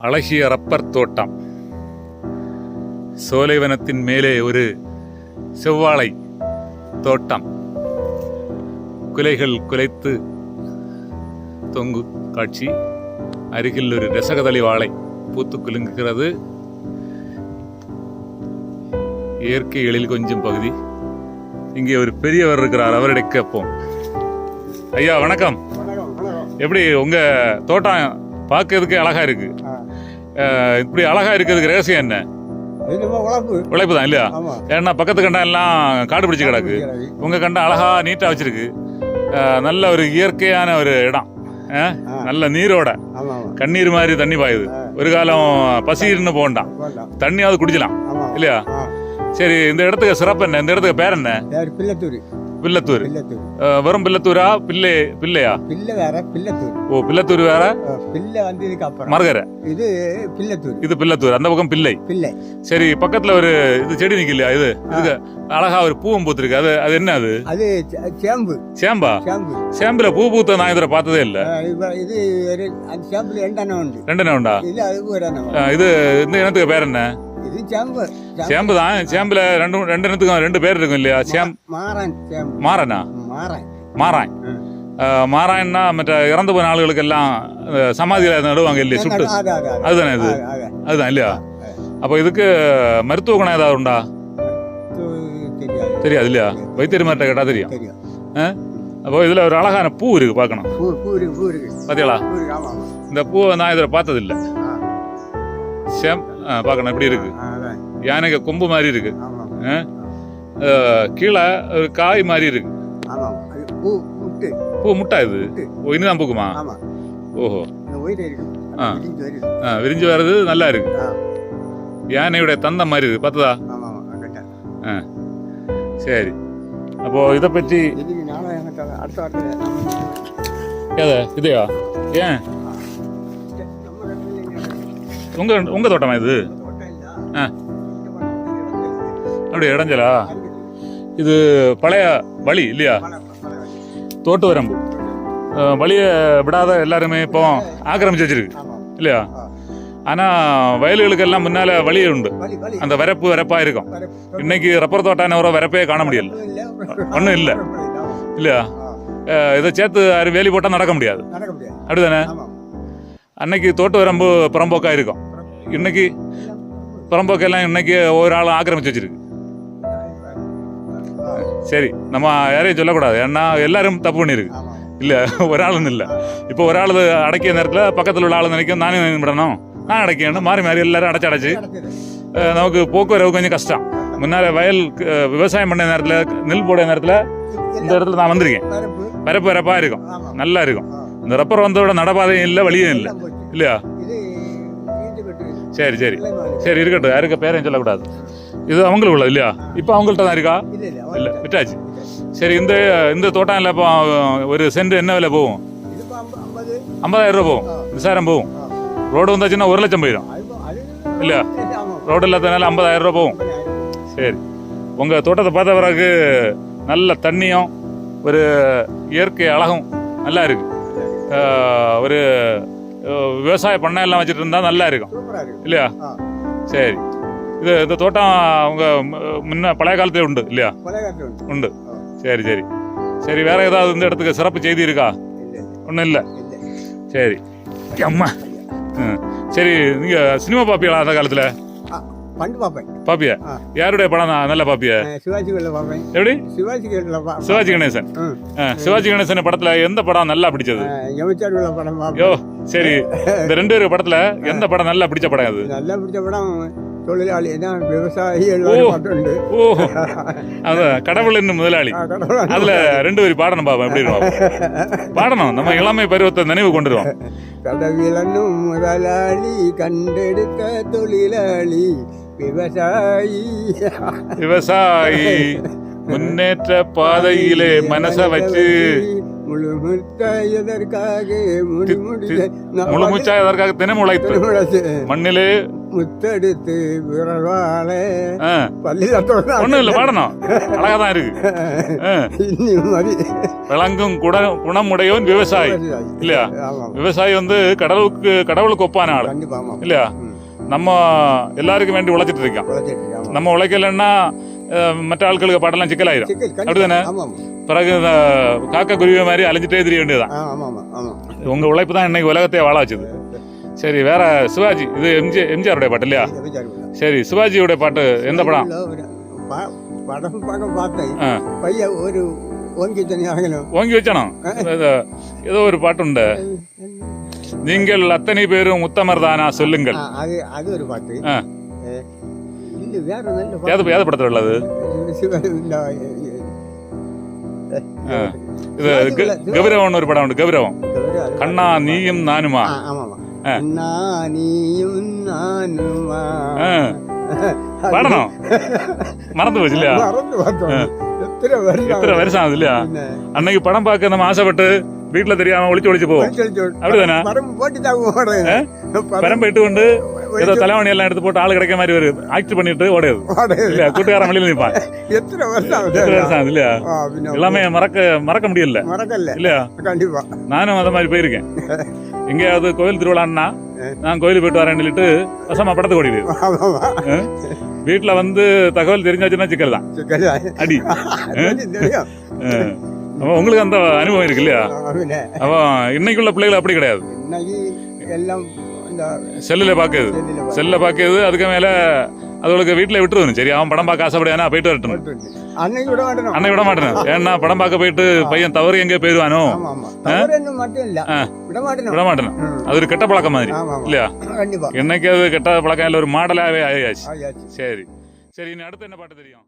அழகிய ரப்பர் தோட்டம். சோலைவனத்தின் மேலே ஒரு செவ்வாழை தோட்டம். குலைகள் குலைத்து தொங்கு காட்சி. அருகில் ஒரு ரசகதளி வாழை பூத்து குலுங்குகிறது. இயற்கை எழில் கொஞ்சம் பகுதி. இங்கே ஒரு பெரியவர் இருக்கிறார் அவரிடம் கேட்போம். ஐயா வணக்கம். எப்படி உங்க தோட்டம் பார்க்கறதுக்கு அழகா இருக்கு? இப்படி அழகா இருக்கிறதுக்கு ரகசியம் என்ன? உழப்பு. தான் இல்லையா? ஏன்னா பக்கத்து கண்டம் எல்லாம் காடு பிடிச்சு கிடக்கு. உங்க கண்டம் அழகா நீட்டா வச்சிருக்கு. நல்ல ஒரு இயற்கையான ஒரு இடம். நல்ல நீரோட. கண்ணீர் மாதிரி தண்ணி பாயுது. ஒரு காலம் பசின்னு போகண்டாம். தண்ணியாவது குடிக்கலாம் இல்லையா? சரி இந்த இடத்துக்கு சிறப்பு என்ன? இந்த இடத்துக்கு பேர் என்ன? பிள்ளத்தூர். பில்லத்தூர். வெறும் பில்லத்தூரா? பிள்ளை பிள்ளையா? பிள்ளை வேற பிள்ளத்தூர் ஓ பில்லத்தூர் வேற? ஆ, பிள்ளை வந்து இதுக்கு அப்புறம். மரகரை இது பிள்ளத்தூர் இது பில்லத்தூர். அந்த பக்கம் பிள்ளை. பிள்ளை. சரி பக்கத்துல ஒரு இது செடி நிக்கலையா? இது இதுக்கு அழகா ஒரு பூவும் பூத்திருக்கு. அது அது என்ன அது? அது சேம்பு. சேம்பா? சேம்பு. சேம்புல பூ பூத்த நான் இதுல பார்த்ததே இல்ல. இது அந்த சேம்புல ரெண்டெண்ணம் உண்டு. ரெண்டு உண்டா? இது அது ஒரு அஹ் இது இந்த இனத்துக்கு பேர் என்ன? சேம்பு தான். சேம்புல ரெண்டு ரெண்டு இனத்துக்கும் ரெண்டு பேர் இருக்கும் இல்லையா? சேம் மாறான் சேம்பு. மாறனா? மாறான். மாறான்னா மற்ற இறந்து போன ஆளுகளுக்கு எல்லாம் அஹ், சமாதியில நடுவாங்க இல்லையா? சுட்டு. அது அது அது. அதுதானே இது? அது, அது. அதுதான் இல்லையா? அப்ப இதுக்கு மருத்துவ குணம் ஏதாவது உண்டா? தெரியாது. இல்லையா? வைத்தியர்மார்ட்ட கேட்டா தெரியும். அப்போ இதுல ஒரு அழகான பூ இருக்கு பார்க்கணும். பூ பூ இருக்கு பூ இருக்கு. பாத்தீங்களா பூ இருக்கு ஆமா ஆமா இந்த பூவை நான் இதில் பார்த்ததில்ல. சேம் பார்க்கணும். எப்படி இருக்கு. யானைக்கு கொம்பு மாதிரி இருக்கு. கீழே ஒரு காய் மாதிரி இருக்கு. பூ முட்டு. இது? ஓ இனிதான் பூக்குமா? ஓஹோ. ஆ. விரிஞ்சு வருது. ஆ, விரிஞ்சு வர்றது நல்லா இருக்கு. யானையுடைய தந்தம் மாதிரி இருக்கு. பார்த்ததா? ஆ. சரி. அப்போ இதை பற்றி ஏதா இதையா? ஏன்? இங்க உங்க உங்க தோட்டமா இது. ஆ. அப்படி இடைஞ்சலா. இது பழைய வழி இல்லையா. தோட்டு வரம்பு வழியை விடாத எல்லாருமே இப்போ ஆக்கிரமிச்சு வச்சிருக்கு இல்லையா ஆ. ஆனா வயல்களுக்கெல்லாம் முன்னால வழி உண்டு அந்த வரப்பு வரப்பா இருக்கும் இன்னைக்கு ரப்பர் தோட்டம் ஒரு வரப்பே காண முடியல. ஒண்ணும் இல்ல. இல்லையா இதை சேர்த்து வேலி போட்டா நடக்க முடியாது அப்படிதானே அன்னைக்கு தோட்டம் ரொம்ப புறம்போக்காக இருக்கும். இன்னைக்கு புறம்போக்கெல்லாம் இன்னைக்கு ஒரு ஆள் ஆக்கிரமிச்சு வச்சிருக்கு சரி நம்ம யாரையும் சொல்லக்கூடாது. ஏன்னா எல்லாரும் தப்பு பண்ணியிருக்கு. இல்லை ஒரு ஆளுன்னு இல்லை. இப்போ ஒரு ஆள் அடைக்கிய நேரத்தில் பக்கத்தில் உள்ள ஆள் நினைக்கும் நானே விடணும் நான் அடைக்கணும் மாறி மாறி எல்லாரும் அடைச்சு அடைச்சு. நமக்கு போக்குவரவு கொஞ்சம் கஷ்டம். முன்னால் வயல் விவசாயம் பண்ண நேரத்தில் நெல் போட நேரத்தில் இந்த இடத்துல நான் வந்திருக்கேன். பரப்பு வரப்பாக இருக்கும். நல்லா இருக்கும். இந்த ரப்பர் வந்தோட நடப்பாதையும் இல்லை வழியும் இல்லை. இல்லையா? சரி சரி. சரி இருக்கட்டும். யாருக்கு பேரையும் சொல்லக்கூடாது. இது அவங்களுக்கு உள்ளது இல்லையா? இப்போ அவங்கள்ட்ட தான் இருக்கா? இல்ல. விட்டாச்சு. சரி இந்த இந்த தோட்டம் இல்லை இப்போ ஒரு சென்ட் என்ன விலை போகும். ஐம்பதாயிரம் ரூபா போகும். நிசாரம் போகும். ரோடு வந்தாச்சுன்னா ஒரு லட்சம் போயிடும். இல்லையா? ரோடு இல்லாதனால ஐம்பதாயிரம் ரூபா போகும். சரி. உங்கள் தோட்டத்தை பார்த்த பிறகு நல்ல தண்ணியும் ஒரு இயற்கை அழகும் நல்லா இருக்கு. ஆஹ், ஒரு விவசாய பண்ணை எல்லாம் வச்சுட்டு இருந்தா நல்லா இருக்கும். இல்லையா. சரி. இது இந்த தோட்டம் உங்க மு- முன்ன பழைய காலத்துல உண்டு இல்லையா? உண்டு. சரி சரி. சரி வேற ஏதாவது இந்த இடத்துக்கு சிறப்பு செய்தி இருக்கா? ஒன்றும் இல்லை. சரி. அம்மா. சரி நீங்க சினிமா பாப்பியா அந்த காலத்துல? பண்டு பார்ப்பேன் பாப்பியா. யாருடைய படம்? தான் நல்லா பாப்பியா? சிவாஜி கல்ல பார்ப்பேன் எப்படி? சிவாஜி பா- சிவாஜி கணேசன். சிவாஜி கணேசன் படத்துல எந்த படம் நல்லா பிடிச்சது? எமச்சார் உள்ள படம் யோ சரி. இந்த ரெண்டு பேருக்கு படத்துல எந்த படம் நல்லா பிடிச்ச படம் அது? நல்லா பிடிச்ச படம் தொழிலாளி தான் விவசாயி ஓ. பாட்டு உண்டு ஓ. அது கடவுள் என்னும் முதலாளி. அதுல ரெண்டு பேரும் பாடணும் பாப்பா எப்படி பாடணும். நம்ம இளமை பருவத்தை நினைவு கொண்டுருவோம். கடவிலனும் முதலாளி கண்டெடுத்த தொழிலாளி விவசாயி. விவசாயி முன்னேற்ற பாதையிலே மனச வச்சு முழு முழுக்க எதற்காக? தினம் உழைத்து மண்ணிலே முத்தெடுத்து விரவாளே ஆ, பள்ளி தட்டோட ஒண்ணும் இல்ல பாடணும். அழகா தான் இருக்கு. விளங்கும் குட குணமுடையவன் விவசாயி. இல்லையா? விவசாயி வந்து கடவுளுக்கு கடவுளுக்கு ஒப்பான ஆளு. இல்லையா. நம்ம எல்லாருக்கும். நம்ம உழைக்கலைன்னா அஹ், மற்ற ஆட்களுக்கு பாடலாம் சிக்கலாயிரும். சிக்கல், கண்டிப்பா. அப்படிதானே? ஆமாம் பிறகு இந்த காக்கா குருவி மாதிரி அலைஞ்சிட்டே தெரிய வேண்டியதுதான். ஆ, ஆமாம் ஆமாம் ஆமாம் உங்க உழைப்பு தான் இன்னைக்கு உலகத்தையே வாழ வச்சது. சரி வேற சிவாஜி இது எம்ஜி எம்ஜிஆருடைய பாட்டு இல்லையா. சரி சிவாஜியுடைய பாட்டு எந்த படம்? படம் பார்க்க பார்த்தேன். பையன் ஒரு ஓங்கி ஓங்கி வச்சானோ? ஏதோ ஒரு பாட்டுண்டு நீங்கள் அத்தனை பேரும் உத்தமர் தானா சொல்லுங்கள் ஆ, அது அது ஒரு பாட்டு ஆ. ஏ, இது வேற நல்ல ஏது பாட்டு ஏது படத்தில் உள்ளது இது சிவ- இந்த, ஆ. இது க- கௌரவம்னு ஒரு படம் உண்டு கௌரவம் இது அது- கண்ணா நீயும் நானுமா ஆ, ஆமாமா. ஆ. நானியும் நானுமா. ஆ. பாடணும் மறந்து போச்சு இல்லையா மறந்து பார்த்தோம். எத்தனை வருஷம் எத்தனை வருஷம் வீட்டுல தெரியாம ஒளிச்சு ஒளிச்சு போவோம் ஒளிச்சு. அப்படிதானே? பரம்பு இட்டு கொண்டு ஏதோ தலைவணி எல்லாம் எடுத்து போட்டு ஆள் கிடைக்க மாதிரி வருது. ஆக்ட் பண்ணிட்டு ஓடையது. இல்லையா? கூட்டுக்காரன் வெளியில நிப்பான். எத்தனை வருஷம்? எத்தனை வருஷம் இல்லையா? எல்லாமே மறக்க மறக்க முடியல. மறக்கல. இல்லையா? கண்டிப்பா. நானும் அந்த மாதிரி போயிருக்கேன். எங்கேயாவது கோவில் திருவிழான்னா நான் கோயிலுக்கு போயிட்டு வரேன்னு சொல்லிட்டு வசமா படத்துக்கு ஓடிடுது. வீட்டுல வந்து தகவல் தெரிஞ்சாச்சுன்னா சிக்கல் தான். அடி. அப்ப உங்களுக்கு அந்த அனுபவம் இருக்கு இல்லையா. அப்போ இன்னைக்குள்ள பிள்ளைகள் அப்படி கிடையாது. எல்லாம் செல்லுல பாக்குது செல்லுல செல்ல பாக்குது அதுக்கு மேல அதுகளுக்கு வீட்டுல விட்டுருது சரி அவன் படம் பார்க்க ஆசைப்படியானா போயிட்டு வரட்டும். அன்னைக்கு விட மாட்டேன் ஏன்னா படம் பார்க்க போயிட்டு பையன் தவறு எங்க ஆ. விட மாட்டேன். அது ஒரு கெட்ட பழக்கம் மாதிரி இல்லையா? என்னைக்கு அது கெட்ட பழக்கம் இல்ல ஒரு மாடலாவே ஆயாச்சு சரி. சரி அடுத்து என்ன பாட்டு தெரியும்?